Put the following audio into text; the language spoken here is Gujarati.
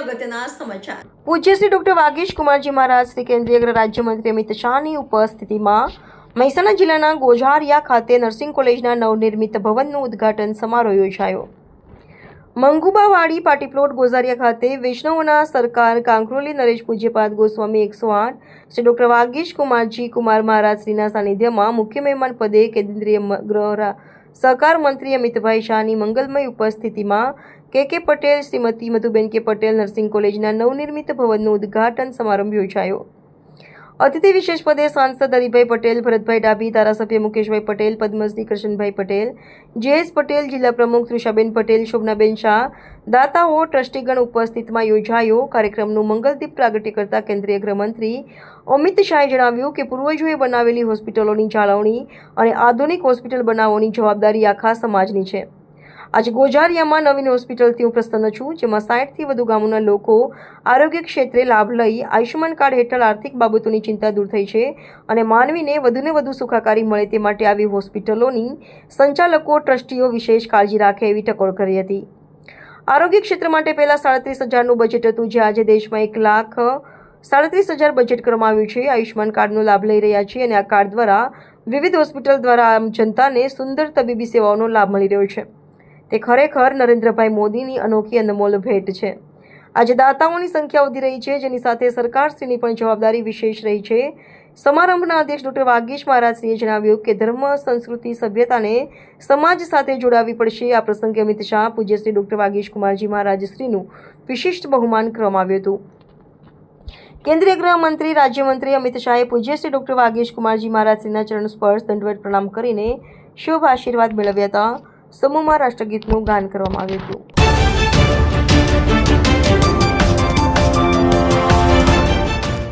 અગત્યના સમાચાર. પૂજ્ય શ્રી ડોક્ટર વાગીશ કુમારજી મહારાજ શ્રી કેન્દ્રીય ગૃહ રાજ્યમંત્રી અમિત શાહની ઉપસ્થિતિમાં મહેસાણા જિલ્લાના ગોઝારિયા ખાતે નર્સિંગ કોલેજના નવનિર્મિત ભવનનું ઉદ્ઘાટન સમારોહ યોજાયો. મંગુબાવાડી પાટીપ્લોટ ગોઝારિયા ખાતે વૈષ્ણવના સરકાર કાંકરોલી નરેશ પૂજ્યપાદ ગોસ્વામી એકસો આઠ શ્રી ડોક્ટર વાગીશ કુમારજી કુમાર મહારાજ શ્રીના સાનિધ્યમાં મુખ્ય મહેમાન પદે કેન્દ્રીય ગૃહ સહકાર મંત્રી અમિતભાઈ શાહની મંગલમય ઉપસ્થિતિમાં કે કે પટેલ, શ્રીમતી મધુબેન કે પટેલ નર્સિંગ કોલેજના નવનિર્મિત ભવનનું ઉદ્ઘાટન સમારંભ યોજાયો. અતિથિ વિશેષ પદે સાંસદ હરિભાઈ પટેલ, ભરતભાઈ ડાભી, ધારાસભ્ય મુકેશભાઈ પટેલ, પદ્મશ્રી કૃષ્ણભાઈ પટેલ જેએસ પટેલ, જિલ્લા પ્રમુખ તૃષાબેન પટેલ, શોભનાબેન શાહ, દાતાઓ, ટ્રસ્ટીગણ ઉપસ્થિતમાં યોજાયો. કાર્યક્રમનું મંગલદીપ પ્રાગટ્ય કરતા કેન્દ્રીય ગૃહમંત્રી અમિત શાહે જણાવ્યું કે પૂર્વજોએ બનાવેલી હોસ્પિટલોની જાળવણી અને આધુનિક હોસ્પિટલ બનાવવાની જવાબદારી આખા સમાજની છે. આજે ગોજારિયામાં નવીન હોસ્પિટલથી હું પ્રસન્ન છું, જેમાં સાઠથી વધુ ગામોના લોકો આરોગ્ય ક્ષેત્રે લાભ લઈ આયુષ્યમાન કાર્ડ હેઠળ આર્થિક બાબતોની ચિંતા દૂર થઈ છે અને માનવીને વધુને વધુ સુખાકારી મળે તે માટે આવી હોસ્પિટલોની સંચાલકો, ટ્રસ્ટીઓ વિશેષ કાળજી રાખે એવી ટકોર કરી હતી. આરોગ્ય ક્ષેત્ર માટે પહેલાં સાડત્રીસ હજારનું બજેટ હતું, જે આજે દેશમાં એક લાખ સાડત્રીસ હજાર બજેટ કરવામાં આવ્યું છે. આયુષ્યમાન કાર્ડનો લાભ લઈ રહ્યા છીએ અને આ કાર્ડ દ્વારા વિવિધ હોસ્પિટલ દ્વારા આમ જનતાને સુંદર તબીબી સેવાઓનો લાભ મળી રહ્યો છે. તે ખરેખર નરેન્દ્રભાઈ મોદીની અનોખી અનમોલ ભેટ છે. આજે દાતાઓની સંખ્યા વધી રહી છે, જેની સાથે સરકારશ્રીની પણ જવાબદારી વિશેષ રહી છે. સમારંભના અધ્યક્ષ ડૉક્ટર વાગીશ મહારાજસિંહે જણાવ્યું કે ધર્મ, સંસ્કૃતિ, સભ્યતાને સમાજ સાથે જોડાવી પડશે. આ પ્રસંગે અમિત શાહ, પૂજ્યશ્રી ડૉક્ટર વાગીશ કુમારજી મહારાજશ્રીનું વિશિષ્ટ બહુમાન કરવામાં આવ્યું હતું. કેન્દ્રીય ગૃહમંત્રી, રાજ્યમંત્રી અમિત શાહે પૂજ્યશ્રી ડૉક્ટર વાગીશ કુમારજી મહારાજશ્રીના ચરણ સ્પર્શ દંડવત પ્રણામ કરીને શુભ આશીર્વાદ મેળવ્યા હતા. સમૂહમાં રાષ્ટ્રગીતનું ગાન કરવામાં આવ્યું હતું.